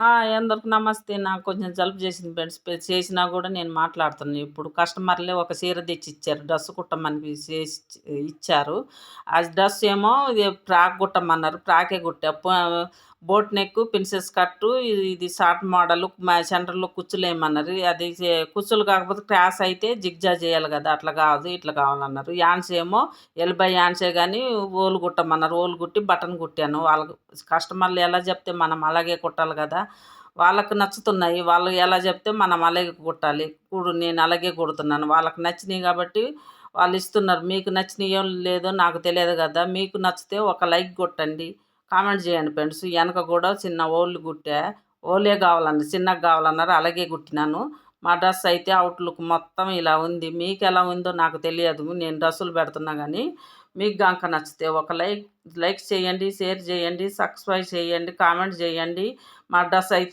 Hi అందరికి నమస్తే. నాకు కొంచెం జలుబు చేసింది ఫ్రెండ్స్. చేసినా కూడా నేను మాట్లాడుతున్నాను ఇప్పుడు కస్టమర్లే ఒక చీర తెచ్చి ఇచ్చారు డ్రెస్ కుట్టమని చేసి ఇచ్చారు. ఆ డ్రెస్ ఏమో ఇది ఫ్రాక్ కుట్టమన్నారు. ఫ్రాకే కుట్టా. బోట్ నెక్ ప్రిన్సెస్ కట్టు ఇది షార్ట్ మోడల్ మా సెంటర్లో కుచ్చులేమన్నారు అది కుచ్చులు కాకపోతే క్రాస్ అయితే జిగ్జా చేయాలి కదా అట్లా కాదు ఇట్లా కావాలన్నారు. యాన్స్ ఏమో ఎల్బై యాన్సే కానీ ఓలు కుట్టమన్నారు. ఓలు కుట్టి బటన్ కుట్టాను. వాళ్ళకు కస్టమర్లు ఎలా చెప్తే మనం అలాగే కుట్టాలి కదా వాళ్ళకు నచ్చుతున్నాయి. వాళ్ళు ఎలా చెప్తే మనం అలాగే కుట్టాలి. కూడు నేను అలాగే కుడుతున్నాను. వాళ్ళకి నచ్చినాయి కాబట్టి వాళ్ళు ఇస్తున్నారు. మీకు నచ్చినాయో లేదో నాకు తెలియదు కదా మీకు నచ్చితే ఒక లైక్ కొట్టండి. కామెంట్ చేయండి ఫ్రెండ్స్. వెనక కూడా చిన్న ఓళ్ళు కుట్టా ఓలే కావాలన్నారు చిన్నగా కావాలన్నారు అలాగే కుట్టినాను. మా డ్రెస్ అయితే అవుట్లుక్ మొత్తం ఇలా ఉంది. మీకు ఎలా ఉందో నాకు తెలియదు. నేను డ్రెస్సులు పెడుతున్నా కానీ మీకు గంక నచ్చితే ఒక లైక్ లైక్ చేయండి షేర్ చేయండి సబ్స్క్రైబ్ చేయండి కామెంట్ చేయండి. మా డ్రెస్ అయితే